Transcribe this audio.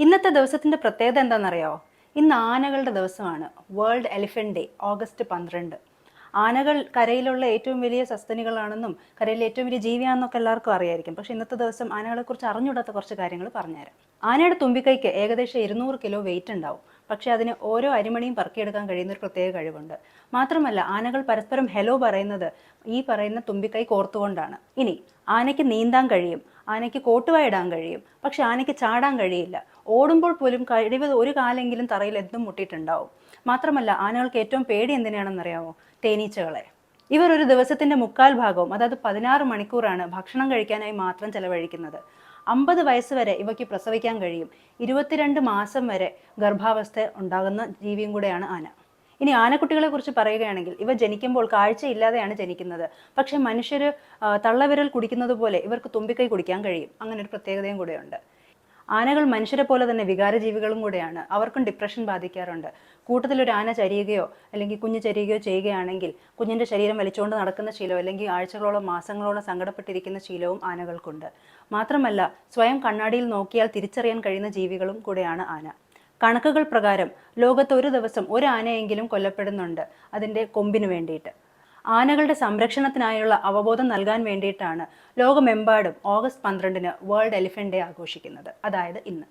ഇന്നത്തെ ദിവസത്തിന്റെ പ്രത്യേകത എന്താണെന്നറിയോ? ഇന്ന് ആനകളുടെ ദിവസമാണ്. വേൾഡ് എലിഫന്റ് ഡേ ഓഗസ്റ്റ് പന്ത്രണ്ട്. ആനകൾ കരയിലുള്ള ഏറ്റവും വലിയ സസ്തനികളാണെന്നും കരയിലെ ഏറ്റവും വലിയ ജീവിയാണെന്നൊക്കെ എല്ലാവർക്കും അറിയായിരിക്കും. പക്ഷെ ഇന്നത്തെ ദിവസം ആനകളെക്കുറിച്ച് അറിഞ്ഞുകൂടാത്ത കുറച്ച് കാര്യങ്ങൾ പറഞ്ഞുതരാം. ആനയുടെ തുമ്പിക്കൈക്ക് ഏകദേശം ഇരുന്നൂറ് കിലോ വെയിറ്റ് ഉണ്ടാവും. പക്ഷെ അതിന് ഓരോ അരിമണിയും പറക്കിയെടുക്കാൻ കഴിയുന്ന ഒരു പ്രത്യേക കഴിവുണ്ട്. മാത്രമല്ല ആനകൾ പരസ്പരം ഹെലോ പറയുന്നത് ഈ പറയുന്ന തുമ്പിക്കൈ കോർത്തുകൊണ്ടാണ്. ഇനി ആനയ്ക്ക് നീന്താൻ കഴിയും ആനയ്ക്ക് കോട്ടുവായ ഇടാൻ കഴിയും പക്ഷെ ആനയ്ക്ക് ചാടാൻ കഴിയില്ല. ഓടുമ്പോൾ പോലും കഴിവ് ഒരു കാലെങ്കിലും തറയിൽ എന്തും മുട്ടിയിട്ടുണ്ടാവും. മാത്രമല്ല ആനകൾക്ക് ഏറ്റവും പേടി എന്തിനാണെന്നറിയാമോ? തേനീച്ചകളെ. ഇവർ ഒരു ദിവസത്തിന്റെ മുക്കാൽ ഭാഗവും അതായത് പതിനാറ് മണിക്കൂറാണ് ഭക്ഷണം കഴിക്കാനായി മാത്രം ചെലവഴിക്കുന്നത്. അമ്പത് വയസ്സ് വരെ ഇവയ്ക്ക് പ്രസവിക്കാൻ കഴിയും. ഇരുപത്തിരണ്ട് മാസം വരെ ഗർഭാവസ്ഥ ഉണ്ടാകുന്ന ജീവിയും കൂടെയാണ് ആന. ഇനി ആനക്കുട്ടികളെ കുറിച്ച് പറയുകയാണെങ്കിൽ ഇവ ജനിക്കുമ്പോൾ കാഴ്ചയില്ലാതെയാണ് ജനിക്കുന്നത്. പക്ഷേ മനുഷ്യർ തള്ളവിരൽ കുടിക്കുന്നത് പോലെ ഇവർക്ക് തുമ്പിക്കൈ കുടിക്കാൻ കഴിയും. അങ്ങനെ ഒരു പ്രത്യേകതയും കൂടെയുണ്ട്. ആനകൾ മനുഷ്യരെ പോലെ തന്നെ വികാരജീവികളും കൂടെയാണ്. അവർക്കും ഡിപ്രഷൻ ബാധിക്കാറുണ്ട്. കൂട്ടത്തിൽ ഒരു ആന ചരിയുകയോ അല്ലെങ്കിൽ കുഞ്ഞ് ചരിയുകയോ ചെയ്യുകയാണെങ്കിൽ കുഞ്ഞിന്റെ ശരീരം വലിച്ചുകൊണ്ട് നടക്കുന്ന ശീലം അല്ലെങ്കിൽ ആഴ്ചകളോളം മാസങ്ങളോളം സങ്കടപ്പെട്ടിരിക്കുന്ന ശീലവും ആനകൾക്കുണ്ട്. മാത്രമല്ല സ്വയം കണ്ണാടിയിൽ നോക്കിയാൽ തിരിച്ചറിയാൻ കഴിയുന്ന ജീവികളും കൂടെയാണ് ആന. കണക്കുകൾ പ്രകാരം ലോകത്ത് ഒരു ദിവസം ഒരു ആനയെങ്കിലും കൊല്ലപ്പെടുന്നുണ്ട് അതിന്റെ കൊമ്പിന് വേണ്ടിയിട്ട്. ആനകളുടെ സംരക്ഷണത്തിനായുള്ള അവബോധം നൽകാൻ വേണ്ടിയിട്ടാണ് ലോകമെമ്പാടും ഓഗസ്റ്റ് പന്ത്രണ്ടിന് വേൾഡ് എലിഫന്റ് ഡേ ആഘോഷിക്കുന്നത്. അതായത് ഇന്ന്.